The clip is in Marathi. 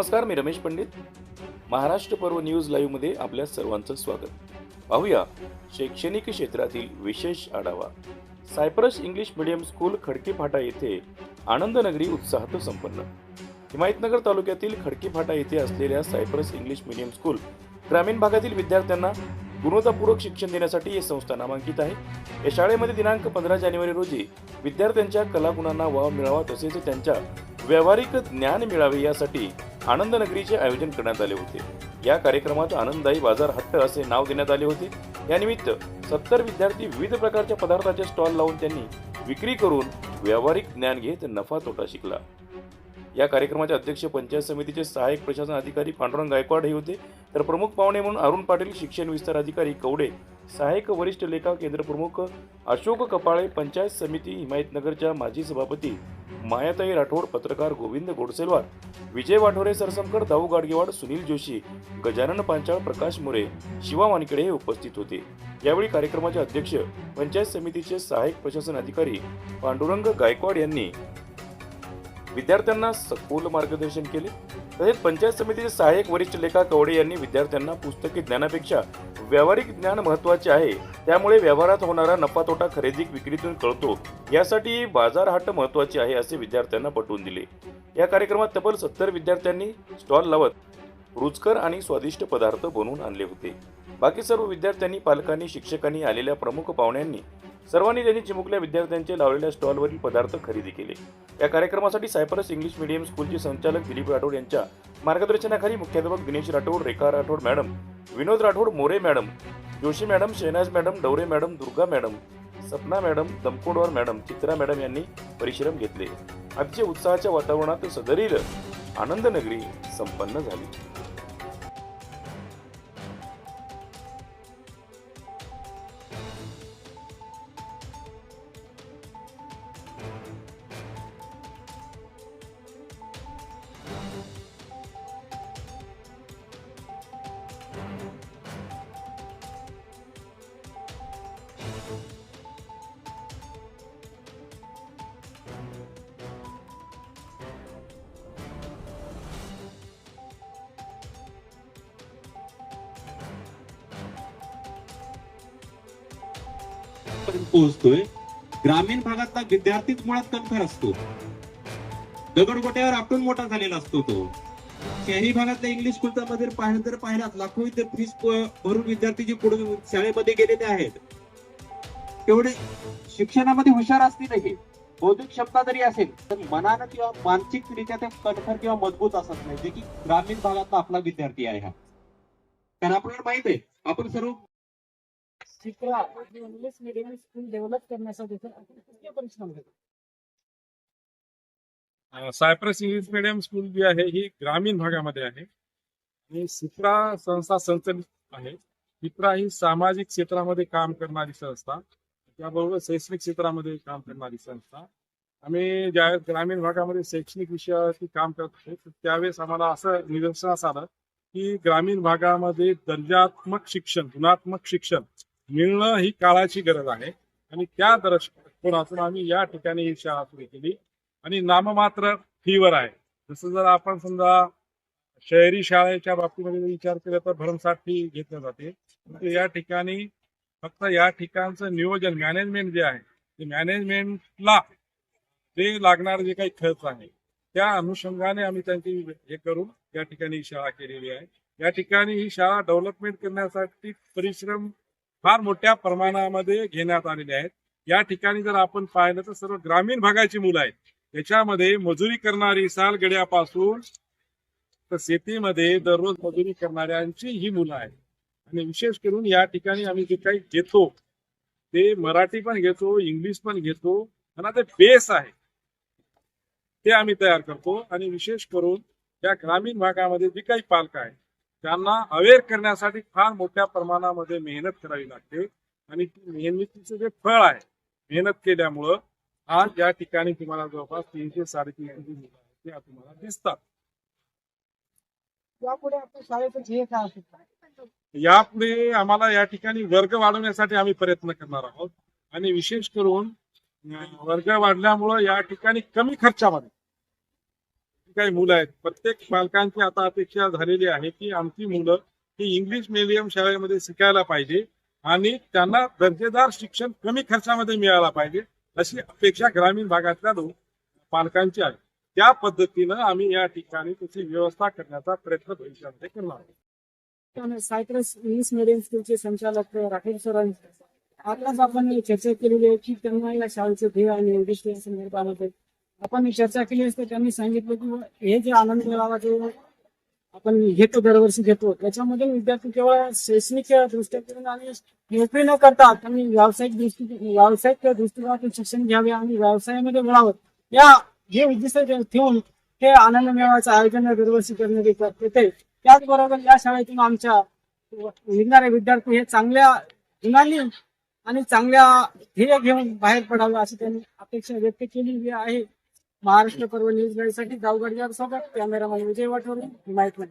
नमस्कार मी रमेश पंडित. महाराष्ट्र पर्व न्यूज लाईव्हमध्ये आपल्या सर्वांचं स्वागत. पाहूया शैक्षणिक क्षेत्रातील विशेष आढावा. Cyprus English medium school Khadki Phata येथे आनंदनगरी उत्साहात संपन्न. हिमायतनगर तालुक्यातील खडकी फाटा येथे असलेल्या सायप्रस इंग्लिश मीडियम स्कूल ग्रामीण भागातील विद्यार्थ्यांना गुणवत्तापूर्वक शिक्षण देण्यासाठी ही संस्था नामांकित आहे. या शाळेमध्ये दिनांक पंधरा जानेवारी रोजी विद्यार्थ्यांच्या कलागुणांना वाव मिळावा तसेच त्यांच्या व्यावहारिक ज्ञान मिळावे यासाठी आनंदनगरीचे आयोजन करण्यात आले होते. या कार्यक्रमात आनंददायी बाजार हट्ट असे नाव देण्यात आले होते. यानिमित्त सत्तर विद्यार्थी विविध प्रकारच्या पदार्थाचे स्टॉल लावून त्यांनी विक्री करून व्यावहारिक ज्ञान घेत नफा तोटा शिकला. या कार्यक्रमाचे अध्यक्ष पंचायत समितीचे सहाय्यक प्रशासन अधिकारी पांडुरंग गायकवाड हे होते. तर प्रमुख पाहुणे म्हणून अरुण पाटील शिक्षण विस्तार अधिकारी कवडे सहाय्यक वरिष्ठ लेखा केंद्र प्रमुख अशोक कपाळे पंचायत समिती हिमायतनगरच्या माजी सभापती मायाताई राठोड पत्रकार गोविंद गोडसेलवार विजय वाठोरे सरसमकर दाऊ गाडगेवाड सुनील जोशी गजानन पांचाळ प्रकाश मोरे शिवा वानखेडे हे उपस्थित होते. यावेळी कार्यक्रमाचे अध्यक्ष पंचायत समितीचे सहाय्यक प्रशासन अधिकारी पांडुरंग गायकवाड यांनी विद्यार्थ्यांना सखोल मार्गदर्शन केले. तसेच पंचायत समितीचे सहाय्यक वरिष्ठ लेखा कवडे यांनी विद्यार्थ्यांना पुस्तकी ज्ञानापेक्षा व्यावहारिक ज्ञान महत्त्वाचे आहे. त्यामुळे व्यवहारात होणारा नफा तोटा खरेदी विक्रीतून कळतो. यासाठी बाजार हाट महत्त्वाचे आहे असे विद्यार्थ्यांना पटवून दिले. या कार्यक्रमात तब्बल सत्तर विद्यार्थ्यांनी स्टॉल लावत रुचकर आणि स्वादिष्ट पदार्थ बनवून आणले होते. बाकी सर्व विद्यार्थ्यांनी पालकांनी शिक्षकांनी आलेल्या प्रमुख पाहुण्यांनी सर्वांनी त्यांनी चिमुकल्या विद्यार्थ्यांचे लावलेल्या स्टॉलवरील पदार्थ खरेदी केले. या कार्यक्रमासाठी सायप्रस इंग्लिश मीडियम स्कूलचे संचालक दिलीप राठोड यांच्या मार्गदर्शनाखाली मुख्याध्यापक Dinesh Rathod Rekha Rathod madam Vinod Rathod More madam Joshi madam Shahnaz madam Daware madam Durga madam Sapna madam Damkodwar madam Chitra madam यांनी परिश्रम घेतले. अतिशय उत्साहाच्या वातावरणात सदरील आनंदनगरी संपन्न झाली. पर्यंत पोहोचतोय. ग्रामीण भागातला विद्यार्थीच मुळात कणखर असतो. दगडगोट्यावर आपटून मोठा झालेला असतो तो. शहरी भागातल्या इंग्लिश स्कूलमध्ये पाहिलं तर पाहिलात लाखो विद्यार्थी फीस भरून विद्यार्थी जे पुढे शाळेमध्ये गेलेले आहेत. तेवढे शिक्षणामध्ये हुशार असतीलही बौद्धिक क्षमता जरी असेल तर मनानं किंवा मानसिकरित्या ते कणखर किंवा मजबूत असत नाही. जे की ग्रामीण भागातला आपला विद्यार्थी आहे हा. कारण आपल्याला माहीत आहे आपण सर्व शिकवा इंग्लिश मिडियम स्कूल डेव्हलप करण्यासाठी तर किती परिश्रम घेतात सायप्रस इंग्लिश मिडियम स्कूल जी आहे ही ग्रामीण भागामध्ये आहे. आणि सिप्रा संस्था संचलित आहे. सिप्रा ही सामाजिक क्षेत्रामध्ये काम करणारी संस्था. त्याबरोबर शैक्षणिक क्षेत्रामध्ये काम करणारी संस्था. आम्ही ज्या ग्रामीण भागामध्ये शैक्षणिक विषयावरती काम करत होतो त्यावेळेस आम्हाला असं निदर्शनास आलं की ग्रामीण भागामध्ये दर्जात्मक शिक्षण गुणात्मक शिक्षण मिळणं ही काळाची गरज आहे. आणि त्या दृष्टिकोनातून आम्ही या ठिकाणी ही शाळा सुरू केली. आणि नाममात्र फीवर आहे. जसं जर आपण समजा शहरी शाळेच्या बाबतीमध्ये विचार केला तर भरमसाठ फी घेतल्या जाते. या ठिकाणी फक्त या ठिकाणचं नियोजन मॅनेजमेंट जे आहे ते मॅनेजमेंटला ते लागणारे जे काही खर्च आहे त्या अनुषंगाने आम्ही त्यांची हे करून या ठिकाणी शाळा केलेली आहे. या ठिकाणी ही शाळा डेव्हलपमेंट करण्यासाठी परिश्रम फार मोठ्या प्रमाणामध्ये घेण्यात आलेले आहेत. या ठिकाणी जर आपण पाहिलं तर सर्व ग्रामीण भागाची मुलं आहेत. त्याच्यामध्ये मजुरी करणारी सालगड्यापासून तर शेतीमध्ये दररोज मजुरी करणाऱ्यांची ही मुलं आहेत. आणि विशेष करून या ठिकाणी आम्ही जे काही घेतो ते मराठी पण घेतो इंग्लिश पण घेतो आणि ते बेस आहे. ते आम्ही तयार करतो. आणि विशेष करून या ग्रामीण भागामध्ये जे काही पालक आहेत त्यांना अवेअर करण्यासाठी फार मोठ्या प्रमाणामध्ये मेहनत करावी लागते. आणि ती मेहनतीचं जे फळ आहे मेहनत केल्यामुळं आज या ठिकाणी तुम्हाला जवळपास तीनशे साडेतीनशे मुलं आहेत ते तुम्हाला दिसतात. यापुढे आपल्या शाळेचं ध्येय काय असेल यापुढे आम्हाला या ठिकाणी वर्ग वाढवण्यासाठी आम्ही प्रयत्न करणार आहोत. आणि विशेष करून वर्ग वाढल्यामुळं या ठिकाणी कमी खर्चामध्ये काही मुलं आहेत प्रत्येक पालकांची आता अपेक्षा झालेली आहे की आमची मुलं ही इंग्लिश मिडियम शाळेमध्ये शिकायला पाहिजे आणि त्यांना दर्जेदार शिक्षण कमी खर्चामध्ये मिळायला पाहिजे अशी अपेक्षा ग्रामीण भागातल्या पालकांची आहे त्या पद्धतीनं आम्ही या ठिकाणी त्याची व्यवस्था करण्याचा प्रयत्न भविष्यामध्ये करणार आहोत. सायक्रस इंग्लिश मिडियम स्कूलचे संचालक राठोड सरांनी आताच आपण चर्चा केलेली आहे की त्यांना या शाळेचं ध्येय आणि उद्दिष्ट संदर्भामध्ये आपण चर्चा केली असते त्यांनी सांगितलं की हे जे आनंद मेळावा जे आपण घेतो दरवर्षी घेतो त्याच्यामध्ये विद्यार्थी केवळ शैक्षणिक दृष्टिकोन आणि नोकरी न करता त्यांनी व्यावसायिक दृष्टी व्यावसायिक दृष्टिकोनातून शिक्षण घ्यावे आणि व्यवसायामध्ये मिळावं या हे उद्दिष्ट ठेवून हे आनंद मेळाव्याचं आयोजन दरवर्षी करण्यात येतात येते त्याचबरोबर या शाळेतून आमच्या निघणारे विद्यार्थी हे चांगल्या गुणांनी आणि चांगल्या ध्येय घेऊन बाहेर पडावं अशी त्यांनी अपेक्षा व्यक्त केलेली आहे. महाराष्ट्र पर्व न्यूज गाडीसाठी गावगाडीवर सोबत कॅमेरामॅन विजय वाठोरे माहिती